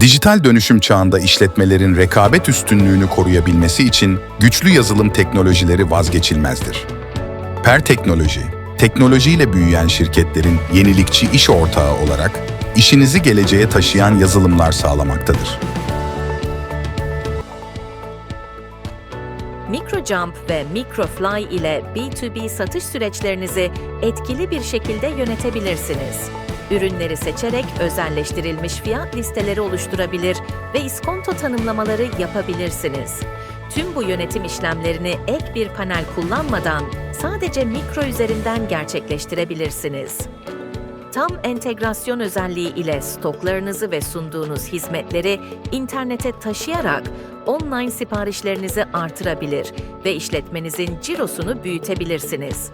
Dijital dönüşüm çağında işletmelerin rekabet üstünlüğünü koruyabilmesi için güçlü yazılım teknolojileri vazgeçilmezdir. Per Teknoloji, teknolojiyle büyüyen şirketlerin yenilikçi iş ortağı olarak işinizi geleceğe taşıyan yazılımlar sağlamaktadır. MicroJump ve MicroFly ile B2B satış süreçlerinizi etkili bir şekilde yönetebilirsiniz. Ürünleri seçerek özelleştirilmiş fiyat listeleri oluşturabilir ve iskonto tanımlamaları yapabilirsiniz. Tüm bu yönetim işlemlerini ek bir panel kullanmadan sadece mikro üzerinden gerçekleştirebilirsiniz. Tam entegrasyon özelliği ile stoklarınızı ve sunduğunuz hizmetleri internete taşıyarak online siparişlerinizi artırabilir ve işletmenizin cirosunu büyütebilirsiniz.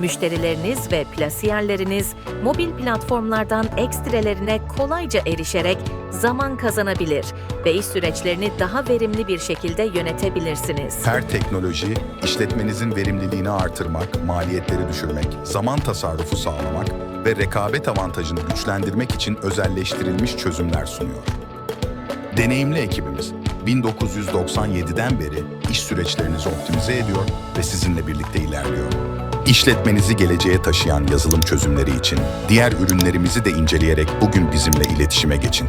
Müşterileriniz ve plasiyerleriniz mobil platformlardan ekstrelerine kolayca erişerek zaman kazanabilir ve iş süreçlerini daha verimli bir şekilde yönetebilirsiniz. Per Teknoloji, işletmenizin verimliliğini artırmak, maliyetleri düşürmek, zaman tasarrufu sağlamak ve rekabet avantajını güçlendirmek için özelleştirilmiş çözümler sunuyor. Deneyimli ekibimiz 1997'den beri iş süreçlerinizi optimize ediyor ve sizinle birlikte ilerliyor. İşletmenizi geleceğe taşıyan yazılım çözümleri için diğer ürünlerimizi de inceleyerek bugün bizimle iletişime geçin.